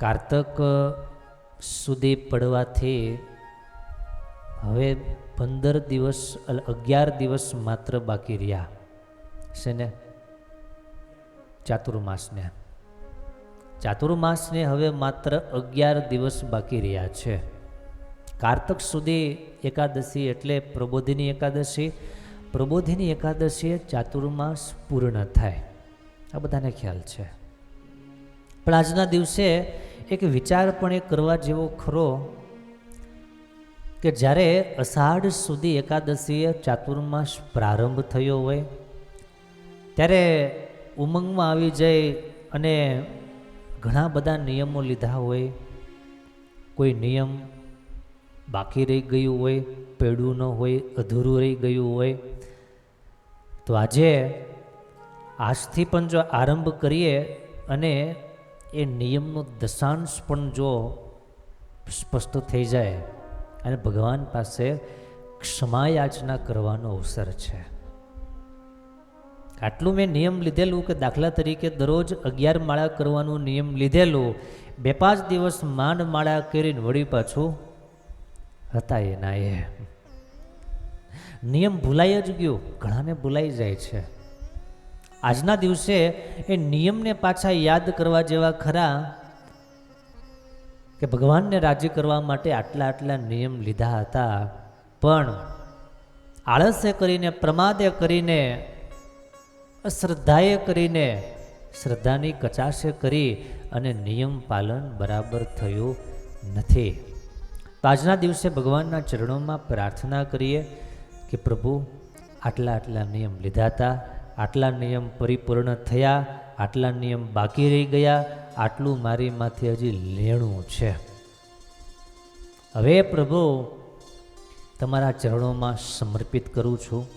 કારતક સુધી પડવાથી હવે પંદર દિવસ અગિયાર દિવસ માત્ર બાકી રહ્યા છે ને? ચાતુર્માસને. ચાતુર્માસને હવે માત્ર અગિયાર દિવસ બાકી રહ્યા છે. કારતક સુધી એકાદશી એટલે પ્રબોધિની એકાદશી. પ્રબોધિની એકાદશીએ ચાતુર્માસ પૂર્ણ થાય. આ બધાને ખ્યાલ છે. પણ આજના દિવસે એક વિચાર પણ એ કરવા જેવો ખરો કે જ્યારે અષાઢ સુધી એકાદશીએ ચાતુર્માસ પ્રારંભ થયો હોય, ત્યારે ઉમંગમાં આવી જાય અને ઘણા બધા નિયમો લીધા હોય, કોઈ નિયમ બાકી રહી ગયું હોય, પેડું ન હોય, અધૂરું રહી ગયું હોય, તો આજે આજથી પણ જો આરંભ કરીએ અને એ નિયમનો દશાંશ પણ જો સ્પષ્ટ થઈ જાય અને ભગવાન પાસે ક્ષમાયાચના કરવાનો અવસર છે. આટલું મેં નિયમ લીધેલું કે દાખલા તરીકે દરરોજ અગિયાર માળા કરવાનું નિયમ લીધેલું, બે પાંચ દિવસ માંડ માળા કરીને વળી પાછું હતા એના એ નિયમ ભૂલાઈ જ ગયો, ઘણાને ભૂલાઈ જાય છે. આજના દિવસે એ નિયમને પાછા યાદ કરવા જેવા ખરા કે ભગવાનને રાજી કરવા માટે આટલા આટલા નિયમ લીધા હતા. પણ આળસે કરીને, પ્રમાદે કરીને, અશ્રદ્ધાએ કરીને, શ્રદ્ધાની કચાશે કરી અને નિયમ પાલન બરાબર થયું નથી. તો આજના દિવસે ભગવાનના ચરણોમાં પ્રાર્થના કરીએ કે પ્રભુ આટલા આટલા નિયમ લીધા હતા. આટલા નિયમ પરિપૂર્ણ થયા, આટલા નિયમ બાકી રહી ગયા, આટલું મારી માથે હજી લેણું છે. હવે પ્રભુ, તમારા ચરણોમાં સમર્પિત કરું છું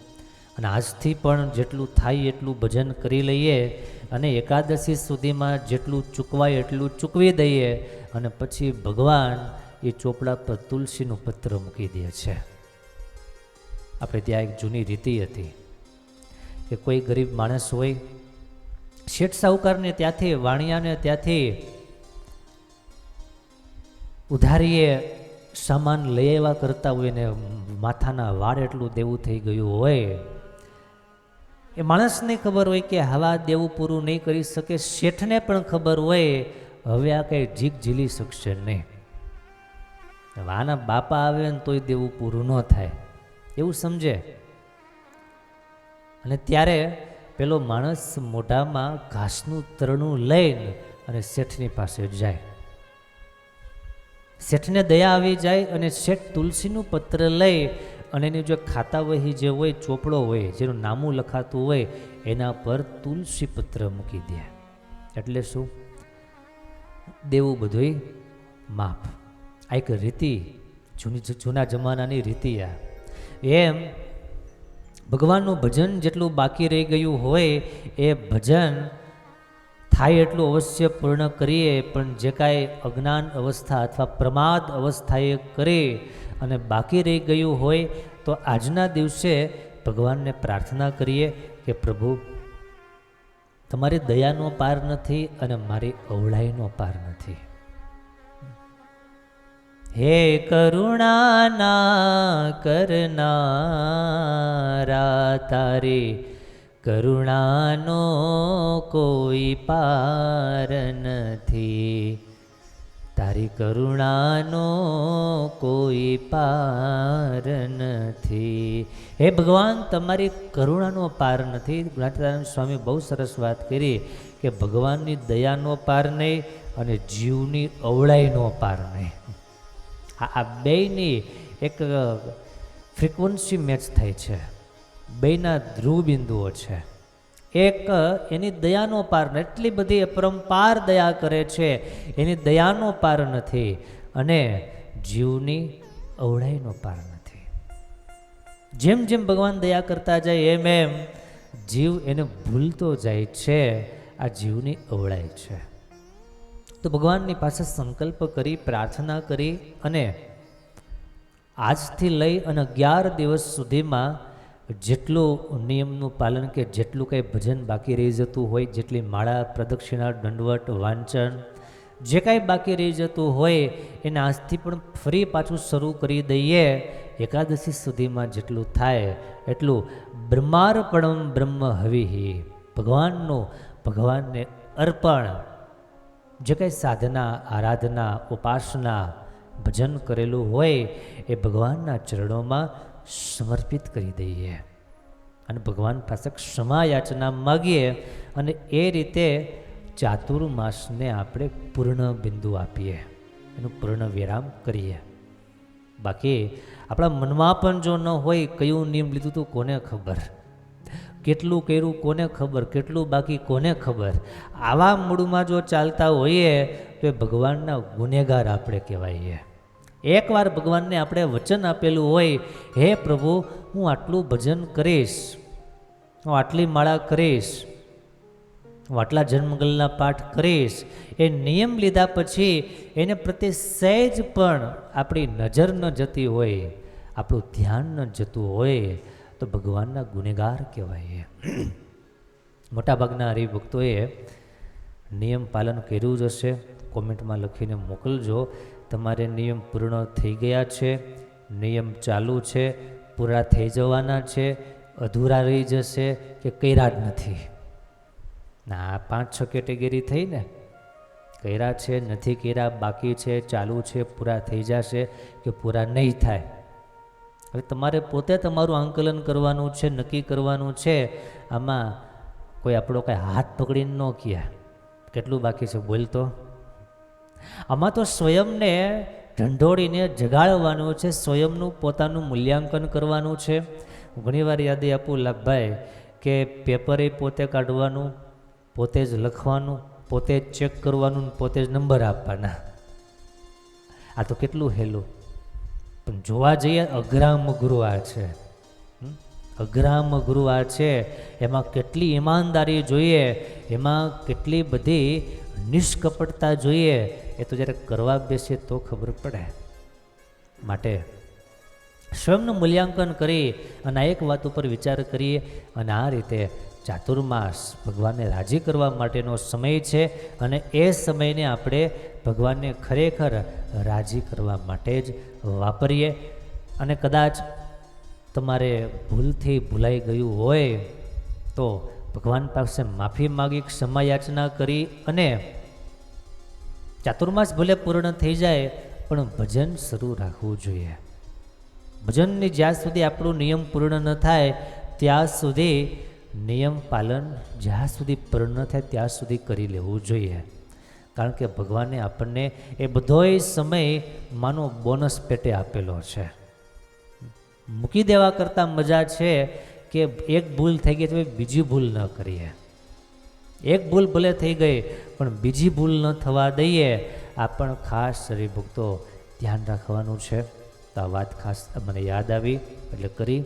અને આજથી પણ જેટલું થાય એટલું ભજન કરી લઈએ અને એકાદશી સુધીમાં જેટલું ચૂકવાય એટલું ચૂકવી દઈએ અને પછી ભગવાન એ ચોપડા પર તુલસીનું પત્ર મૂકી દે છે. આપણે ત્યાં એક જૂની રીતિ હતી. કે કોઈ ગરીબ માણસ હોય, શેઠ સાહુકારને ત્યાંથી, વાણિયાને ત્યાંથી ઉધારીએ સામાન લઈ આવ્યા કરતા હોય ને માથાના વાળ એટલું દેવું થઈ ગયું હોય, એ માણસને ખબર હોય કે હવા દેવું પૂરું નહીં કરી શકે, શેઠને પણ ખબર હોય, હવે આ કંઈ જીગ ઝીલી શકશે નહીં. વાના બાપા આવે ને તોય દેવું પૂરું ન થાય. એવું સમજે? અને ત્યારે પેલો માણસ મોઢામાં ઘાસનું તરણું લઈને અને શેઠની પાસે જાય. શેઠને દયા આવી જાય અને શેઠ તુલસીનું પત્ર લઈ અને એની જે ખાતા વહી જે હોય, ચોપડો હોય, જેનું નામું લખાતું હોય, એના પર તુલસી પત્ર મૂકી દે. એટલે શું? દેવું બધુંય માપ આ એક રીતિ જૂની, જૂના જમાનાની રીતિ આ. એમ ભગવાનનું ભજન જેટલું બાકી રહી ગયું હોય એ ભજન થાય એટલું અવશ્ય પૂર્ણ કરીએ, પણ જે કાંઈ અજ્ઞાન અવસ્થા અથવા પ્રમાદ અવસ્થાએ કરી અને બાકી રહી ગયું હોય, તો આજના દિવસે ભગવાનને પ્રાર્થના કરીએ કે પ્રભુ, તમારી દયાનો પાર નથી અને મારી અવળાઈનો પાર નથી. હે કરુણાના કરનારા, તારી કરુણાનો કોઈ પાર નથી. તારી કરુણાનો કોઈ પાર નથી. હે ભગવાન, તમારી કરુણાનો પાર નથી. જ્ઞાતિદાનંદ સ્વામી બહુ સરસ વાત કરી કે ભગવાનની દયાનો પાર નહીં અને જીવની અવળાઈનો પાર નહીં. આ બેયની એક ફ્રિકવન્સી મેચ થાય છે. બેયના ધ્રુવ બિંદુઓ છે. એક એની દયાનો પાર એટલી બધી અપરંપાર દયા કરે છે, એની દયાનો પાર નથી અને જીવની અવળાઈનો પાર નથી. જેમ જેમ ભગવાન દયા કરતા જાય, એમ એમ જીવ એને ભૂલતો જાય છે, આ જીવની અવળાઈ છે. તો ભગવાનની પાસે સંકલ્પ કરી, પ્રાર્થના કરી અને આજથી લઈ અને અગિયાર દિવસ સુધીમાં જેટલું નિયમનું પાલન કે જેટલું કંઈ ભજન બાકી રહી જતું હોય, જેટલી માળા, પ્રદક્ષિણા, દંડવટ, વાંચન, જે કાંઈ બાકી રહી જતું હોય, એને આજથી પણ ફરી પાછું શરૂ કરી દઈએ. એકાદશી સુધીમાં જેટલું થાય, એટલું બ્રહ્માર્પણમ બ્રહ્મ હવિ ભગવાનનું, ભગવાનને અર્પણ જે કંઈ સાધના, આરાધના, ઉપાસના, ભજન કરેલું હોય એ ભગવાનના ચરણોમાં સમર્પિત કરી દઈએ. અને ભગવાન પાસે ક્ષમા યાચના માગીએ અને એ રીતે ચાતુર્માસને આપણે પૂર્ણ બિંદુ આપીએ, એનું પૂર્ણ વિરામ કરીએ. બાકી આપણા મનમાં પણ જો ન હોય, કયું નિયમ લીધું તો કોને ખબર? કેટલું કર્યું, કોને ખબર, કેટલું બાકી, કોને ખબર? આવા મૂડમાં જો ચાલતા હોઈએ, તો એ ભગવાનના ગુનેગાર આપણે કહેવાઈએ. એકવાર ભગવાનને આપણે વચન આપેલું હોય, હે પ્રભુ, હું આટલું ભજન કરીશ, હું આટલી માળા કરીશ, હું આટલા જન્મગલના પાઠ કરીશ. એ નિયમ લીધા પછી એને પ્રત્યે સહેજ પણ આપણી નજર ન જતી હોય, આપણું ધ્યાન ન જતું હોય તો ભગવાનના ગુનેગાર કહેવાય એ. મોટાભાગના હરિભક્તોએ નિયમ પાલન કર્યું જ હશે. કોમેન્ટમાં લખીને મોકલજો. તમારે નિયમ પૂર્ણ થઈ ગયા છે, નિયમ ચાલુ છે, પૂરા થઈ જવાના છે, અધૂરા રહી જશે કે કર્યા જ નથી. ના, આ પાંચ છ કેટેગરી થઈ ને કર્યા છે, નથી કર્યા, બાકી છે, ચાલુ છે, પૂરા થઈ જશે કે પૂરા નહીં થાય. હવે તમારે પોતે તમારું આંકલન કરવાનું છે, નક્કી કરવાનું છે. આમાં કોઈ આપણો કાંઈ હાથ પકડીને ન કહે. કેટલું બાકી છે બોલતો આમાં તો સ્વયંને ઢંઢોળીને જગાડવાનું છે, સ્વયંનું પોતાનું મૂલ્યાંકન કરવાનું છે. ઘણીવાર યાદી આપું લાભભાઈ કે પેપરે પોતે કાઢવાનું, પોતે જ લખવાનું, પોતે જ ચેક કરવાનું પોતે જ નંબર આપવાના. આ તો કેટલું હેલું. પણ જોવા જઈએ અઘરામ ગુરુ આ છે? અઘરામ ગુરુ આ છે. એમાં કેટલી ઈમાનદારી જોઈએ, એમાં કેટલી બધી નિષ્કપટતા જોઈએ, એ તો જ્યારે કરવા બેસીએ તો ખબર પડે. માટે સ્વયંનું મૂલ્યાંકન કરી અને આ એક વાત ઉપર વિચાર કરીએ અને આ રીતે ચાતુર્માસ ભગવાનને રાજી કરવા માટેનો સમય છે અને એ સમયને આપણે ભગવાનને ખરેખર રાજી કરવા માટે જ વાપરીએ. અને કદાચ તમારે ભૂલથી ભૂલાઈ ગયું હોય તો ભગવાન પાસે માફી માગી, ક્ષમા કરી અને ચાતુર્માસ ભલે પૂર્ણ થઈ જાય, પણ ભજન શરૂ રાખવું જોઈએ. ભજનની જ્યાં સુધી આપણું નિયમ પૂર્ણ ન થાય, ત્યાં સુધી નિયમ પાલન જ્યાં સુધી પૂર્ણ થાય ત્યાં સુધી કરી લેવું જોઈએ. કારણ કે ભગવાને આપણને એ બધોય સમય માનો બોનસ પેટે આપેલો છે. મૂકી દેવા કરતાં મજા છે કે એક ભૂલ થઈ ગઈ તો બીજી ભૂલ ન કરીએ. એક ભૂલ ભલે થઈ ગઈ, પણ બીજી ભૂલ ન થવા દઈએ. આ પણ ખાસ હરિભક્તો ધ્યાન રાખવાનું છે. તો આ વાત ખાસ મને યાદ આવી, એટલે કરી